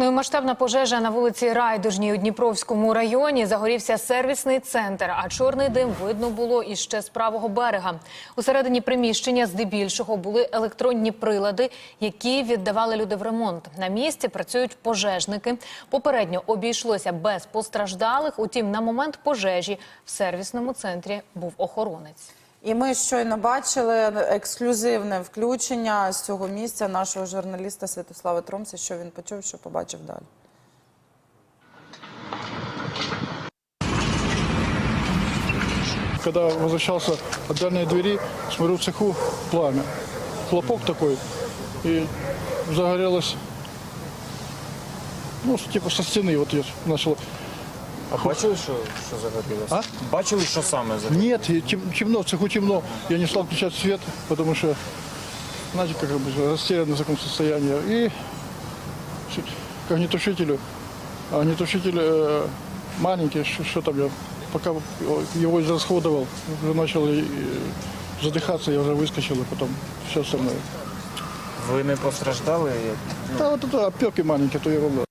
Ну масштабна пожежа на вулиці Райдужній у Дніпровському районі загорівся сервісний центр, а чорний дим видно було іще з правого берега. Усередині приміщення здебільшого були електронні прилади, які віддавали люди в ремонт. На місці працюють пожежники. Попередньо обійшлося без постраждалих. Утім, на момент пожежі в сервісному центрі був охоронець. І ми щойно бачили ексклюзивне включення з цього місця нашого журналіста Святослава Тромця, що він почув, що побачив далі. Когда возвращался от дальней двери, смотрю в цеху пламя. Хлопок такой, и загорелось, ну, типа со стены вот я начал. А бачили, що, що загорілося? А? Бачили, що саме загорілося? Нет, тем- темно, в цеху темно. Я не стал включать свет, потому что, знаете, как бы растерянный в таком состоянии. И чуть к огнетушителю, а огнетушитель э, маленький, что, что там я, пока его израсходовал, уже начал э, задыхаться, я уже выскочил, и потом все остальное. Ви не постраждали? Да, вот это опеки маленькие, то ерунда.